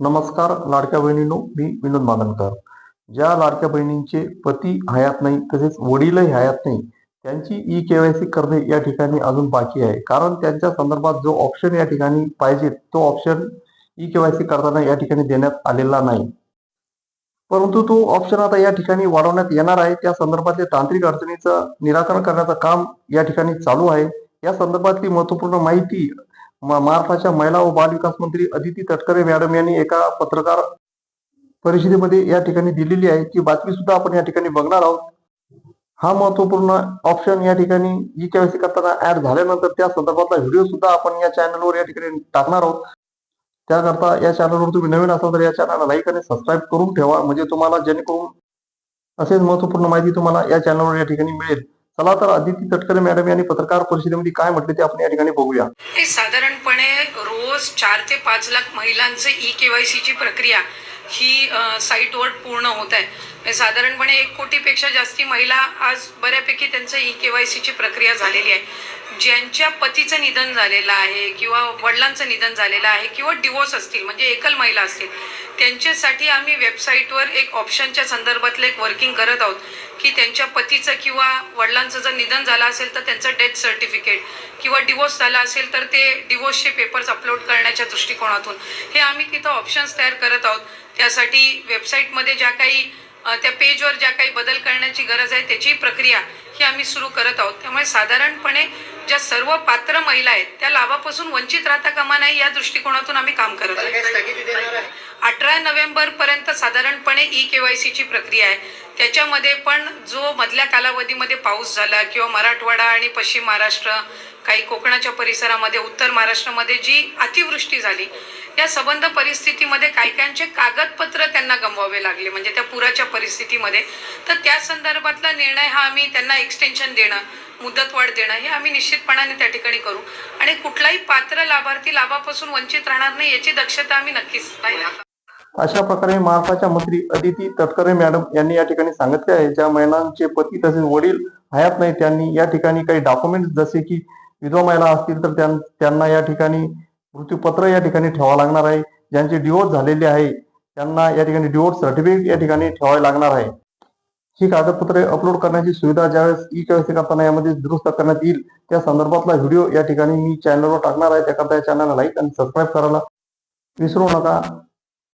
नमस्कार लाडक्या बहिणींनो मी विनोद माननकर ज्या लाडक्या बहिणींचे पती हयात नाही तसेच वडीलही हयात नाही त्यांची ई केवायसी करणे या ठिकाणी अजून बाकी आहे. कारण त्यांच्या संदर्भात जो ऑप्शन या ठिकाणी पाहिजे तो ऑप्शन ई केवायसी करताना या ठिकाणी देण्यात आलेला नाही. परंतु तो ऑप्शन आता या ठिकाणी वाढवण्यात येणार आहे. त्या संदर्भातले तांत्रिक अडचणीचं निराकरण करण्याचं काम या ठिकाणी चालू आहे. या संदर्भातली महत्त्वपूर्ण माहिती महाराष्ट्राच्या महिला व बाल विकास मंत्री अदिती तटकरे मॅडम यांनी एका पत्रकार परिषदेमध्ये या ठिकाणी दिलेली आहे. ती बातमी सुद्धा आपण या ठिकाणी बघणार आहोत. हा महत्त्वपूर्ण ऑप्शन या ठिकाणी जी केवायसी करताना ऍड झाल्यानंतर त्या संदर्भातला व्हिडिओ सुद्धा आपण या चॅनलवर या ठिकाणी टाकणार आहोत. त्याकरता या चॅनलवर तुम्ही नवीन असाल तर या चॅनलला लाईक आणि सबस्क्राईब करून ठेवा. म्हणजे तुम्हाला जेणेकरून असेच महत्त्वपूर्ण माहिती तुम्हाला या चॅनलवर या ठिकाणी मिळेल. चला तर अदिती तटकरे मॅडम यांनी पत्रकार परिषदेमध्ये काय म्हटले ते आपण या ठिकाणी बघूया. साधारणपणे रोज चार ते पाच लाख महिलांचे ई केवायसीची प्रक्रिया ही साईटवर पूर्ण होत आहे. साधारणपणे एक कोटीपेक्षा जास्ती महिला आज बऱ्यापैकी त्यांचं ई के वाय सीची प्रक्रिया झालेली आहे. ज्यांच्या पतीचं निधन झालेलं आहे किंवा वडिलांचं निधन झालेलं आहे किंवा डिवोर्स असतील म्हणजे एकल महिला असतील त्यांच्यासाठी आम्ही वेबसाईटवर एक ऑप्शनच्या संदर्भातलं एक वर्किंग करत आहोत की त्यांच्या पतीचं किंवा वडिलांचं जर निधन झालं असेल तर त्यांचं डेथ सर्टिफिकेट किंवा डिवोर्स झाला असेल तर ते डिवोर्सचे पेपर्स अपलोड करण्याच्या दृष्टिकोनातून. हे आम्ही तिथं ऑप्शन्स तयार करत आहोत. त्यासाठी वेबसाईटमध्ये ज्या काही त्या पेजवर ज्या काही बदल करण्याची गरज आहे त्याची प्रक्रिया ही आम्ही सुरू करत आहोत. त्यामुळे साधारणपणे ज्या सर्व पात्र महिला आहेत त्या लाभापासून वंचित राहता कामा नाही या दृष्टिकोनातून आम्ही काम करत आहोत. अठरा नोव्हेंबर पर्यंत साधारणपणे ई केवायसीची प्रक्रिया आहे. त्याच्यामध्ये पण जो मधल्या कालावधीमध्ये पाऊस झाला किंवा मराठवाडा आणि पश्चिम महाराष्ट्र काही कोकणाच्या परिसरामध्ये उत्तर महाराष्ट्रामध्ये जी अतिवृष्टी झाली या संबंध परिस्थितीमध्ये काही काहींचे कागदपत्र त्यांना गमवावे लागले म्हणजे त्या पुराच्या परिस्थितीमध्ये. तर त्या संदर्भातला निर्णय हा आम्ही त्यांना एक्सटेन्शन देणं मुदतवाढ देणं हे आम्ही निश्चितपणाने त्या ठिकाणी करू. आणि कुठलाही पात्र लाभार्थी लाभापासून वंचित राहणार नाही याची दक्षता आम्ही नक्कीच पाहिजे अशा प्रकारे महाराष्ट्राच्या मंत्री अदिती तटकरे मॅडम यांनी या ठिकाणी सांगितले आहे. ज्या महिलांचे पती तसेच वडील हयात नाही त्यांनी या ठिकाणी काही डॉक्युमेंट जसे की विधवा महिला असतील तर त्यांना या ठिकाणी मृत्यूपत्र या ठिकाणी ठेवावं लागणार आहे. ज्यांचे डिवोर्स झालेले आहे त्यांना या ठिकाणी डिवोर्स सर्टिफिकेट या ठिकाणी ठेवावे लागणार आहे. ही कागदपत्रे अपलोड करण्याची सुविधा ज्यावेळेस ई केवायसी करताना यामध्ये दुरुस्त करण्यात येईल त्या संदर्भातला व्हिडिओ या ठिकाणी मी चॅनलवर टाकणार आहे. त्याकरता या चॅनलला लाईक आणि सबस्क्राईब करायला विसरू नका.